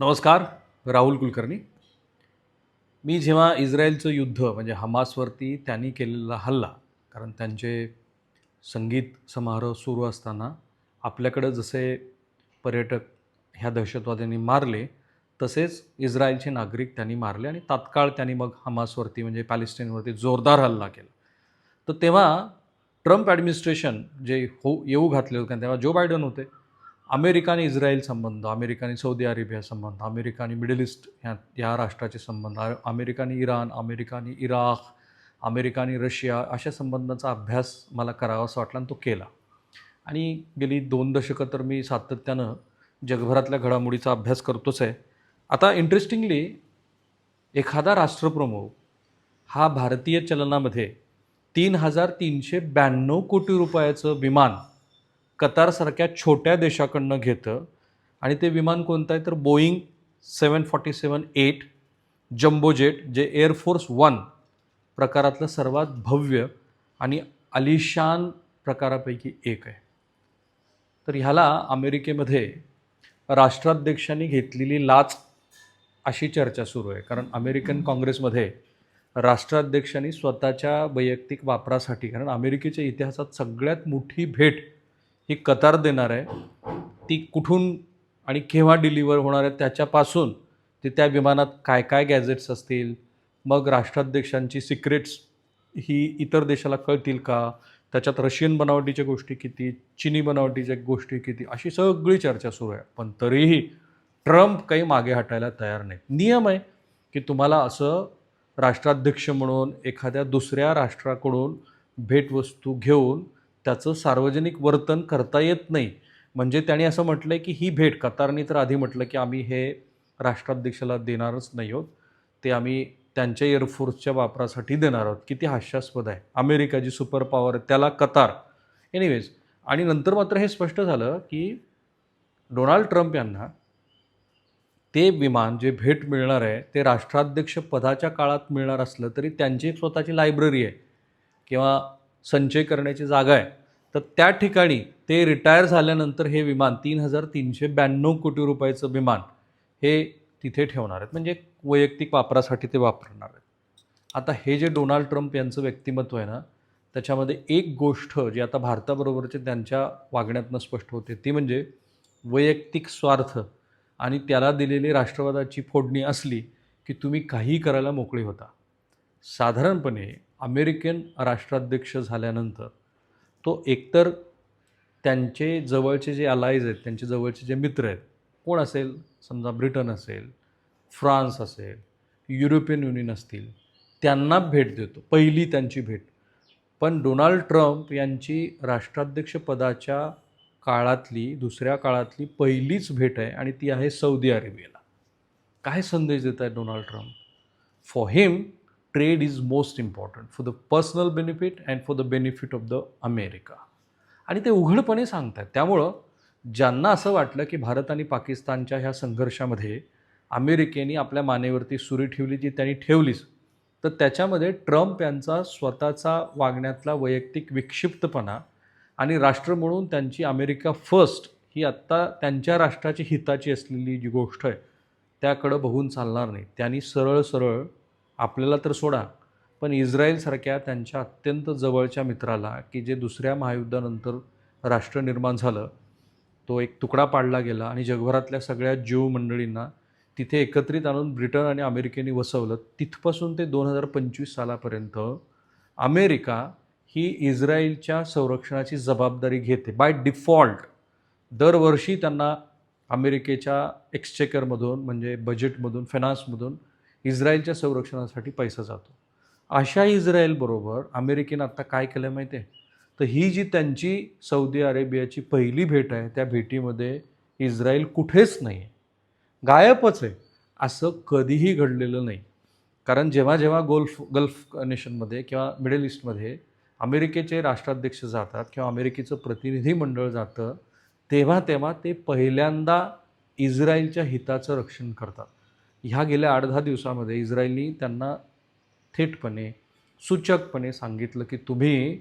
नमस्कार राहुल कुलकर्णी. मी जेव्हा इस्रायलचं युद्ध म्हणजे हमासवरती त्यांनी केलेला हल्ला कारण त्यांचे संगीत समारोह सुरू असताना आपल्याकडं जसे पर्यटक ह्या दहशतवाद्यांनी मारले तसेच इस्रायलचे नागरिक त्यांनी मारले आणि तात्काळ त्यांनी मग हमासवरती म्हणजे पॅलेस्टाईनवरती जोरदार हल्ला केला. तर तेव्हा ट्रम्प ॲडमिनिस्ट्रेशन जे हो येऊ घातले होते कारण तेव्हा जो बायडन होते अमेरिका आणि इस्रायल संबंध अमेरिका आणि सौदी अरेबिया संबंध अमेरिका आणि मिडल ईस्ट ह्या या राष्ट्राचे संबंध अमेरिका आणि इराण अमेरिका आणि इराक अमेरिका आणि रशिया अशा संबंधांचा अभ्यास मला करावासा वाटला आणि तो केला. आणि गेली दोन दशकं तर मी सातत्यानं जगभरातल्या घडामोडीचा अभ्यास करतोच आहे. आता इंटरेस्टिंगली एखादा राष्ट्रप्रमुख हा भारतीय चलनामध्ये तीन हजार तीनशे ब्याण्णव कोटी रुपयाचं विमान कतारसारख्या छोट्या देशाकडनं घेतं. आणि ते विमान कोणतं आहे? तर Boeing seven forty seven eight jumbo jet जे एअरफोर्स वन प्रकारातलं सर्वात भव्य आणि आलिशान प्रकारापैकी एक आहे. तर ह्याला अमेरिकेमध्ये राष्ट्राध्यक्षांनी घेतलेली लाच अशी चर्चा सुरू आहे. कारण अमेरिकन काँग्रेसमध्ये राष्ट्राध्यक्षांनी स्वतःच्या वैयक्तिक वापरासाठी कारण अमेरिकेच्या इतिहासात सगळ्यात मोठी भेट ही कतार देणार आहे. ती कुठून आणि केव्हा डिलिव्हर होणार आहे त्याच्यापासून ते त्या विमानात काय काय गॅजेट्स असतील मग राष्ट्राध्यक्षांची सिक्रेट्स ही इतर देशाला कळतील का? त्याच्यात रशियन बनावटीच्या गोष्टी किती चिनी बनावटीच्या गोष्टी किती? अशी सगळी चर्चा सुरू आहे. पण तरीही ट्रम्प काही मागे हटायला तयार नाही नियम आहे की तुम्हाला असं राष्ट्राध्यक्ष म्हणून एखाद्या दुसऱ्या राष्ट्राकडून भेटवस्तू घेऊन त्याचं सार्वजनिक वर्तन करता येत नाही. म्हणजे त्याने असं म्हटलं आहे की ही भेट कतारने तर आधी म्हटलं की आम्ही हे राष्ट्राध्यक्षाला देणारच नाही आहोत. ते आम्ही त्यांच्या एअरफोर्सच्या वापरासाठी देणार आहोत. किती हास्यास्पद आहे. अमेरिका जी सुपर पॉवर आहे त्याला कतार. एनिवेज आणि नंतर मात्र हे स्पष्ट झालं की डोनाल्ड ट्रम्प यांना ते विमान जे भेट मिळणार आहे ते राष्ट्राध्यक्ष पदाच्या काळात मिळणार असलं तरी त्यांची एक स्वतःची लायब्ररी आहे. किंवा संचय करण्याची जागा आहे. तर त्या ठिकाणी ते रिटायर झाल्यानंतर हे विमान तीन हजार तीनशे ब्याण्णव कोटी रुपयाचं विमान हे तिथे ठेवणार आहेत. म्हणजे वैयक्तिक वापरासाठी ते वापरणार आहेत. आता हे जे डोनाल्ड ट्रम्प यांचं व्यक्तिमत्व आहे ना त्याच्यामध्ये एक गोष्ट जी आता भारताबरोबरचे त्यांच्या वागण्यातनं स्पष्ट होते ती म्हणजे वैयक्तिक स्वार्थ आणि त्याला दिलेली राष्ट्रवादाची फोडणी असली की तुम्ही काहीही करायला मोकळे होता. साधारणपणे अमेरिकन राष्ट्राध्यक्ष झाल्यानंतर तो एकतर त्यांचे जवळचे जे अलायज आहेत त्यांचे जवळचे जे मित्र आहेत कोण असेल? समजा ब्रिटन असेल फ्रान्स असेल युरोपियन युनियन असतील त्यांना भेट देतो. पहिली त्यांची भेट. पण डोनाल्ड ट्रम्प यांची राष्ट्राध्यक्षपदाच्या काळातली दुसऱ्या काळातली पहिलीच भेट आहे आणि ती आहे सौदी अरेबियाला. काय संदेश देत आहेत Donald Trump? For him trade is most important for the personal benefit and for the benefit of the America आणि ते उघडपणे सांगतात. त्यामुळं ज्यांना असं वाटलं की भारत आणि पाकिस्तानच्या ह्या संघर्षामध्ये अमेरिकेने आपल्या मानेवरती सुरी ठेवली जी त्यांनी ठेवलीच तर त्याच्यामध्ये ट्रम्प यांचा स्वतःचा वागण्यातला वैयक्तिक विक्षिप्तपणा आणि राष्ट्र म्हणून त्यांची अमेरिका फर्स्ट ही आत्ता त्यांच्या राष्ट्राची हिताची असलेली जी गोष्ट आहे त्याकडं बघून चालणार नाही. त्यांनी सरळ सरळ आपल्याला तर सोडा पण इस्रायलसारख्या त्यांच्या अत्यंत जवळच्या मित्राला की जे दुसऱ्या महायुद्धानंतर राष्ट्र निर्माण झालं तो एक तुकडा पाडला गेला आणि जगभरातल्या सगळ्या ज्यू मंडळींना तिथे एकत्रित आणून ब्रिटन आणि अमेरिकेने वसवलं. तिथपासून ते दोन हजार पंचवीस सालापर्यंत अमेरिका ही इस्रायलच्या संरक्षणाची जबाबदारी घेते. बाय डिफॉल्ट दरवर्षी त्यांना अमेरिकेच्या एक्सचेकरमधून म्हणजे बजेटमधून फायनान्समधून इस्रायलच्या संरक्षणासाठी पैसा जातो. अशा इस्रायलबरोबर अमेरिकेनं आत्ता काय केलं माहिती आहे तर ही जी त्यांची सौदी अरेबियाची पहिली भेट आहे त्या भेटीमध्ये इस्रायल कुठेच नाही आहे गायबच आहे. असं कधीही घडलेलं नाही. कारण जेव्हा जेव्हा गोल्फ गल्फ नेशनमध्ये किंवा मिडल ईस्टमध्ये अमेरिकेचे राष्ट्राध्यक्ष जातात किंवा अमेरिकेचं प्रतिनिधी मंडळ जातं तेव्हा तेव्हा ते पहिल्यांदा इस्रायलच्या हिताचं रक्षण करतात. ह्या गेल्या आठ दहा दिवसामध्ये इस्रायलनी त्यांना थेटपणे सूचकपणे सांगितलं की तुम्ही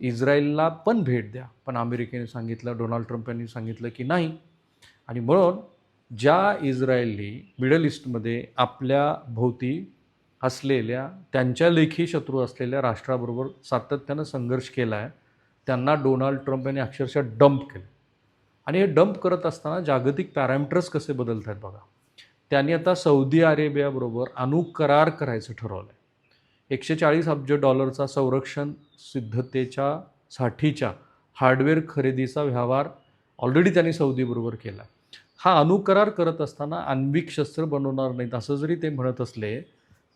इस्रायलला पण भेट द्या. पण अमेरिकेने सांगितलं डोनाल्ड ट्रम्प यांनी सांगितलं की नाही. आणि म्हणून ज्या इस्रायलनी मिडल ईस्टमध्ये आपल्या भोवती असलेल्या त्यांच्या लेखी शत्रू असलेल्या राष्ट्राबरोबर सातत्यानं संघर्ष केला आहे त्यांना डोनाल्ड ट्रम्प यांनी अक्षरशः डंप केलं. आणि हे डंप करत असताना जागतिक पॅरामीटर्स कसे बदलत आहेत बघा. त्यांनी आता सौदी अरेबियाबरोबर अणुकरार करायचं ठरवलं आहे एकशे चाळीस अब्ज डॉलरचा संरक्षण सिद्धतेच्या साठीच्या हार्डवेअर खरेदीचा व्यवहार ऑलरेडी त्यांनी सौदीबरोबर केला हा अणुकरार करत असताना आण्विक शस्त्र बनवणार नाहीत असं जरी ते म्हणत असले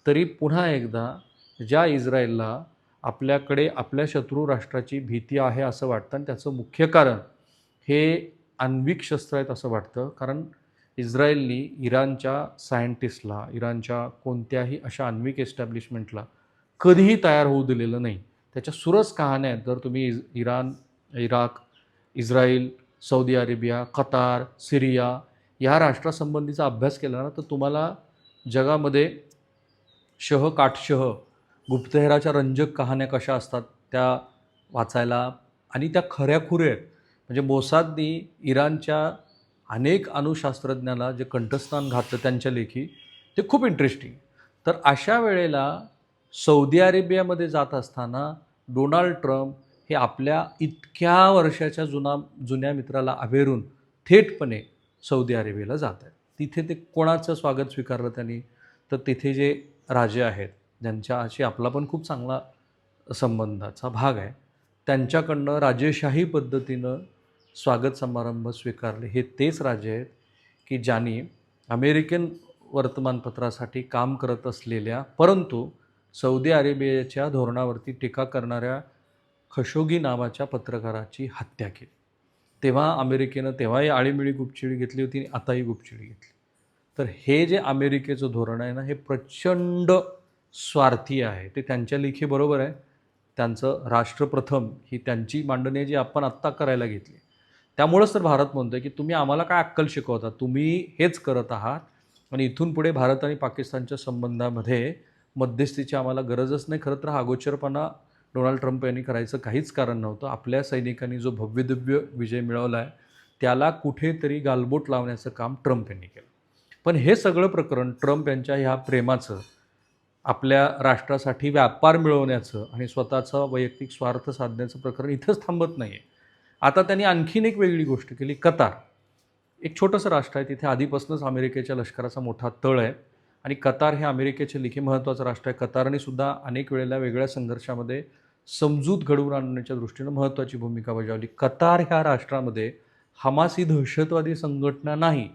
तरी पुन्हा एकदा ज्या इस्रायलला आपल्याकडे आपल्या शत्रू राष्ट्राची भीती आहे असं वाटतं आणि त्याचं मुख्य कारण हे आण्विक शस्त्र आहेत असं वाटतं. कारण इस्रायलनी इराणच्या सायंटिस्टला इराणच्या कोणत्याही अशा आण्विक एस्टॅब्लिशमेंटला कधीही तयार होऊ दिलेलं नाही. त्याच्या सुरस कहाण्या आहेत. जर तुम्ही is Iran Iraq Israel Saudi Arabia Qatar Syria या राष्ट्रासंबंधीचा अभ्यास केला ना तर तुम्हाला जगामध्ये शह काठशह गुप्तहेराच्या रंजक कहाण्या कशा असतात त्या वाचायला आणि त्या खऱ्याखुऱ्या आहेत. म्हणजे मोसादनी इराणच्या अनेक अणुशास्त्रज्ञाला जे कंठस्थान घातलं त्यांच्या लेखी ते खूप इंटरेस्टिंग तर अशा वेळेला सौदी अरेबियामध्ये जात असताना डोनाल्ड ट्रम्प हे आपल्या इतक्या वर्षाच्या जुना जुन्या मित्राला अभेरून थेटपणे सौदी अरेबियाला जात आहेत. तिथे ते कोणाचं स्वागत स्वीकारलं त्यांनी? तर तिथे जे राजे आहेत ज्यांच्याशी आपला पण खूप चांगला संबंधाचा भाग आहे त्यांच्याकडनं राजेशाही पद्धतीनं स्वागत समारंभ स्वीकारले. हे तेच राजे आहेत की ज्यांनी अमेरिकन वर्तमानपत्रासाठी काम करत असलेल्या परंतु सौदी अरेबियाच्या धोरणावरती टीका करणाऱ्या खशोगी नावाच्या पत्रकाराची हत्या केली. तेव्हा अमेरिकेनं तेव्हाही आळीमिळी गुपचिडी घेतली होती आणि आताही गुपचिडी घेतली. तर हे जे अमेरिकेचं धोरण आहे ना हे प्रचंड स्वार्थी आहे. ते त्यांच्या लेखी बरोबर आहे. त्यांचं राष्ट्रप्रथम ही त्यांची मांडणी जी आपण आत्ता करायला घेतली. त्यामुळंच तर भारत म्हणतोय की तुम्ही आम्हाला काय अक्कल शिकवता? तुम्ही हेच करत आहात. आणि इथून पुढे भारत आणि पाकिस्तानच्या संबंधामध्ये मध्यस्थीची आम्हाला गरजच नाही. खरं तर हा अगोचरपणा डोनाल्ड ट्रम्प यांनी करायचं काहीच कारण नव्हतं. आपल्या सैनिकांनी जो भव्यदिव्य विजय मिळवला आहे त्याला कुठेतरी गालबोट लावण्याचं काम ट्रम्प यांनी केलं. पण हे सगळं प्रकरण ट्रम्प यांच्या ह्या प्रेमाचं आपल्या राष्ट्रासाठी व्यापार मिळवण्याचं आणि स्वतःचा वैयक्तिक स्वार्थ साधण्याचं प्रकरण इथंच थांबत नाही आहे आता त्यांनी आणखीन एक वेगळी गोष्ट केली कतार. एक छोटंसं राष्ट्र आहे तिथे आधीपासूनच अमेरिकेच्या लष्कराचा मोठा तळ आहे आणि कतार हे अमेरिकेचे लिखी महत्त्वाचं राष्ट्र आहे. कतारने सुद्धा अनेक वेळेला वेगळ्या संघर्षामध्ये समजूत घडवून आणण्याच्या दृष्टीनं महत्त्वाची भूमिका बजावली. कतार ह्या राष्ट्रामध्ये हमास ही दहशतवादी संघटना नाही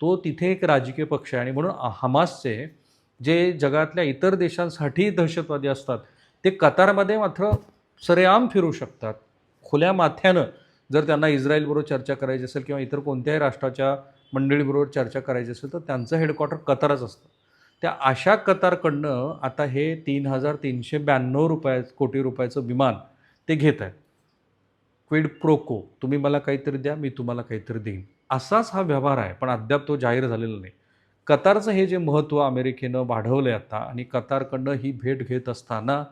तो तिथे एक राजकीय पक्ष आहे आणि म्हणून हमासचे जे जगातल्या इतर देशांसाठी दहशतवादी असतात ते कतारमध्ये मात्र सरेआम फिरू शकतात. खुल्या माथ्यानं जर त्यांना इस्रायलबरोबर चर्चा करायची असेल किंवा इतर कोणत्याही राष्ट्राच्या मंडळीबरोबर चर्चा करायची असेल तर त्यांचं हेडक्वार्टर कतारच असतं. त्या अशा कतारकडनं आता हे तीन हजार तीनशे ब्याण्णव रुपया कोटी रुपयाचं विमान ते घेत आहेत. क्विड प्रोको तुम्ही मला काहीतरी द्या मी तुम्हाला काहीतरी देईन. असाच हा व्यवहार आहे पण अद्याप तो जाहीर झालेला नाही. कतारचं हे जे महत्त्व अमेरिकेनं वाढवलं आहे आता आणि कतारकडनं ही भेट घेत असताना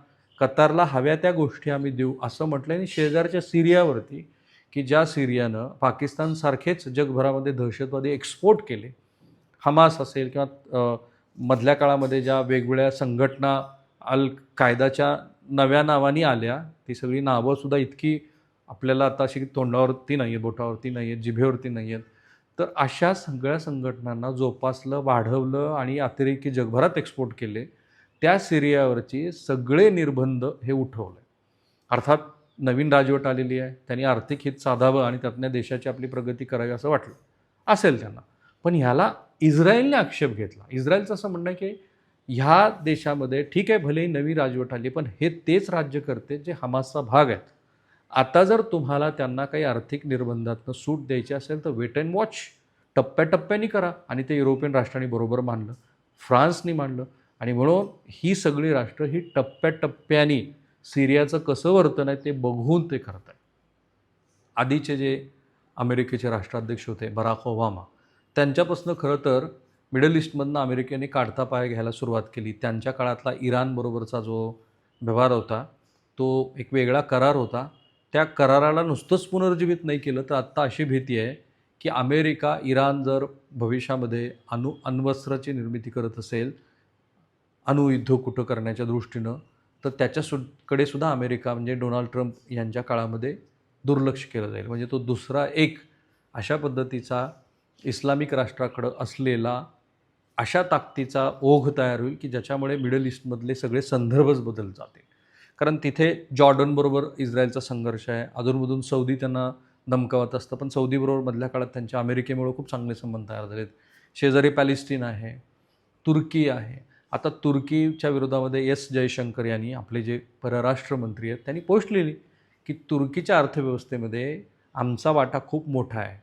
कतारला हव्या त्या गोष्टी आम्ही देऊ असं म्हटलं आणि शेजारच्या सिरियावरती की ज्या सिरियानं पाकिस्तानसारखेच जगभरामध्ये दहशतवादी एक्सपोर्ट केले हमास असेल किंवा मधल्या काळामध्ये ज्या वेगवेगळ्या संघटना अल कायदाच्या नव्या नावानी आल्या ती सगळी नावंसुद्धा इतकी आपल्याला आता अशी तोंडावरती नाही आहेत बोटावरती नाही आहेत जिभेवरती नाही आहेत तर अशा सगळ्या संघटनांना जोपासलं वाढवलं आणि अतिरेकी जगभरात एक्सपोर्ट केले त्या सिरियावरची सगळे निर्बंध हे उठवले. अर्थात नवीन राजवट आलेली आहे त्यांनी आर्थिक हित साधावं आणि त्यातनं देशाची आपली प्रगती करावी असं वाटलं. असेल त्यांना. पण ह्याला इस्रायलने आक्षेप घेतला. इस्रायलचं असं म्हणणं आहे की ह्या देशामध्ये ठीक आहे भलेही नवी राजवट आली पण हे तेच राज्य करते जे हमासचा भाग आहेत. आता जर तुम्हाला त्यांना काही आर्थिक निर्बंधातनं सूट द्यायची असेल तर वेट अँड वॉच टप्प्याटप्प्याने करा. आणि ते युरोपियन राष्ट्रांनी बरोबर मानलं फ्रान्सनी मानलं आणि म्हणून ही सगळी राष्ट्र ही टप्प्याटप्प्याने सिरियाचं कसं वर्तन आहे ते बघून ते करत आहे आधीचे जे अमेरिकेचे राष्ट्राध्यक्ष होते बराक ओबामा त्यांच्यापासून खरं तर मिडल ईस्टमधनं अमेरिकेने काढता पाय घ्यायला सुरुवात केली. त्यांच्या काळातला इराणबरोबरचा जो व्यवहार होता तो एक वेगळा करार होता. त्या कराराला नुसतंच पुनर्जीवित नाही केलं तर आत्ता अशी भीती आहे की अमेरिका इराण जर भविष्यामध्ये अणु अण्वस्त्राची निर्मिती करत असेल अणुयुद्ध कुठं करण्याच्या दृष्टीनं तर त्याच्या सु कडे सुद्धा अमेरिका म्हणजे डोनाल्ड ट्रम्प यांच्या काळामध्ये दुर्लक्ष केलं जाईल. म्हणजे तो दुसरा एक अशा पद्धतीचा इस्लामिक राष्ट्राकडं असलेला अशा ताकदीचा ओघ तयार होईल की ज्याच्यामुळे मिडल ईस्टमधले सगळे संदर्भच बदल जातील. कारण तिथे जॉर्डनबरोबर इस्रायलचा संघर्ष आहे. अधूनमधून सौदी त्यांना धमकावत असतं. पण सौदीबरोबर मधल्या काळात त्यांच्या अमेरिकेमुळे खूप चांगले संबंध तयार झालेत. शेजारी पॅलेस्टीन आहे. तुर्की आहे. आता तुर्कीच्या विरोधामध्ये एस जयशंकर यांनी आपले जे परराष्ट्र मंत्री आहेत त्यांनी पोस्ट लिहिली की तुर्कीच्या अर्थव्यवस्थेमध्ये आमचा वाटा खूप मोठा आहे.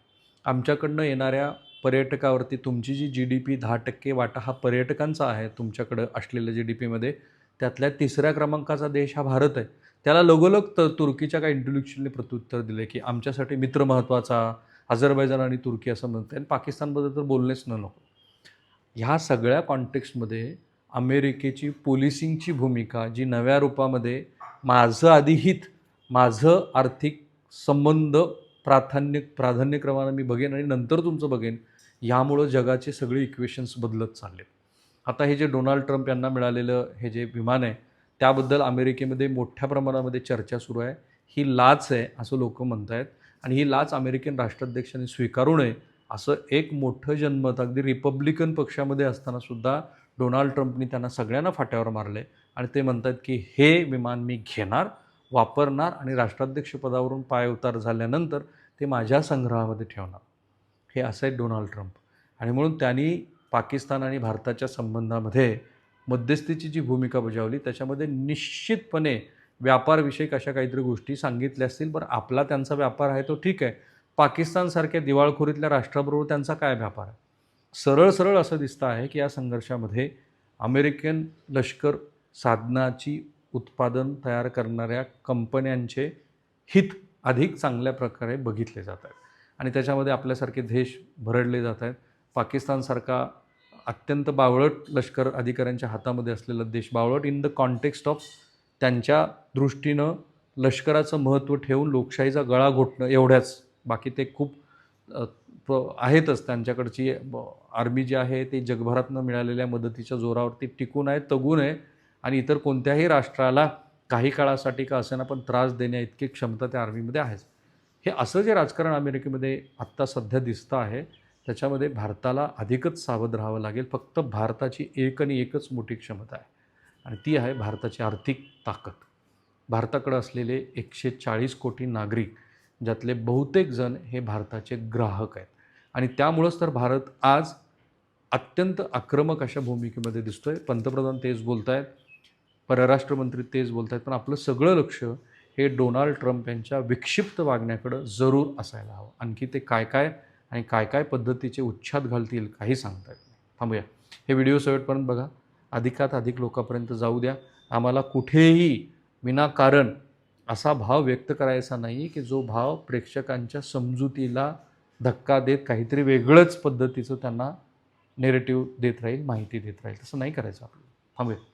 आमच्याकडनं येणाऱ्या पर्यटकावरती तुमची जी जी डी पी दहा टक्के वाटा हा पर्यटकांचा आहे तुमच्याकडं असलेल्या जी डी पीमध्ये त्यातल्या तिसऱ्या क्रमांकाचा देश हा भारत आहे. त्याला लगोलग तर तुर्कीच्या काही इंटलेक्च्युअलने प्रत्युत्तर दिले की आमच्यासाठी मित्र महत्त्वाचा अझरबैजान आणि तुर्की असं म्हणते आणि पाकिस्तानबद्दल तर बोलणेच न नको. ह्या सगळ्या कॉन्टेक्स्टमध्ये अमेरिकेची पोलिसिंगची भूमिका जी नव्या रूपामध्ये माझं आधी हित माझं आर्थिक संबंध प्राधान्य प्राधान्यक्रमानं मी बघेन आणि नंतर तुमचं बघेन ह्यामुळं जगाचे सगळे इक्वेशन्स बदलत चालले आता हे जे डोनाल्ड ट्रम्प यांना मिळालेलं हे जे विमान आहे त्याबद्दल अमेरिकेमध्ये मोठ्या प्रमाणामध्ये चर्चा सुरू आहे. ही लाच आहे असं लोक म्हणत आहेत आणि ही लाच अमेरिकन राष्ट्राध्यक्षांनी स्वीकारू नये असं एक मोठं जनमत अगदी रिपब्लिकन पक्षामध्ये असताना सुद्धा डोनाल्ड ट्रम्पनी त्यांना सगळ्यांना फाट्यावर मारले आणि ते म्हणतात की हे विमान मी घेणार वापरणार आणि राष्ट्राध्यक्षपदावरून पायउतार झाल्यानंतर ते माझ्या संग्रहामध्ये ठेवणार. हे असं आहे डोनाल्ड ट्रम्प. आणि म्हणून त्यांनी पाकिस्तान आणि भारताच्या संबंधामध्ये मध्यस्थीची जी भूमिका बजावली त्याच्यामध्ये निश्चितपणे व्यापारविषयक अशा काहीतरी गोष्टी सांगितल्या असतील. बरं आपला त्यांचा व्यापार आहे तो ठीक आहे. पाकिस्तानसारख्या दिवाळखोरीतल्या राष्ट्राबरोबर त्यांचा काय व्यापार आहे? सरळ सरळ असं दिसतं आहे की या संघर्षामध्ये अमेरिकन लष्कर साधनाची उत्पादन तयार करणाऱ्या कंपन्यांचे हित अधिक चांगल्या प्रकारे बघितले जात आहेत. आणि त्याच्यामध्ये आपल्यासारखे देश भरडले जात आहेत. पाकिस्तानसारखा अत्यंत बावळट लष्कर अधिकाऱ्यांच्या हातामध्ये असलेला देश बावळट इन द कॉन्टेक्स्ट ऑफ त्यांच्या दृष्टीनं लष्कराचं महत्त्व ठेवून लोकशाहीचा गळा घोटणं एवढ्याच. बाकी ते खूप आहेतच त्यांच्याकडची आर्मी जी आहे ते जगभरातनं मिळालेल्या मदतीच्या जोरावरती टिकून आहे तगून आहे आणि इतर कोणत्याही राष्ट्राला काही काळासाठी का असेना पण त्रास देण्या इतकी क्षमता त्या आर्मीमध्ये आहेच. हे असं जे राजकारण अमेरिकेमध्ये आत्ता सध्या दिसतं आहे त्याच्यामध्ये भारताला अधिकच सावध राहावं लागेल फक्त भारताची एक आणि एकच मोठी क्षमता आहे आणि ती आहे भारताची आर्थिक ताकद. भारताकडं असलेले एकशे चाळीस कोटी नागरिक ज्यातले बहुतेक जण हे भारताचे ग्राहक आहेत. आणि त्यामुळंच तर भारत आज अत्यंत आक्रमक अशा भूमिकेमध्ये दिसतो आहे पंतप्रधान तेच बोलत आहेत परराष्ट्रमंत्री तेच बोलत आहेत पण आपलं सगळं लक्ष हे डोनाल्ड ट्रम्प यांच्या विक्षिप्त वागण्याकडं जरूर असायला हवं. आणखी ते काय काय आणि काय काय पद्धतीचे उच्छाद घालतील काही सांगता येत नाही. थांबूया. हे व्हिडिओ शेवटपर्यंत बघा. अधिकात अधिक लोकांपर्यंत जाऊ द्या. आम्हाला कुठेही विनाकारण असा भाव व्यक्त करायचा नाही की जो भाव प्रेक्षकांच्या समजुतीला धक्का देत काहीतरी वेगळंच पद्धतीचं त्यांना नेरेटिव्ह देत राहील माहिती देत राहील. तसं नाही करायचं आपल्याला थांबूया.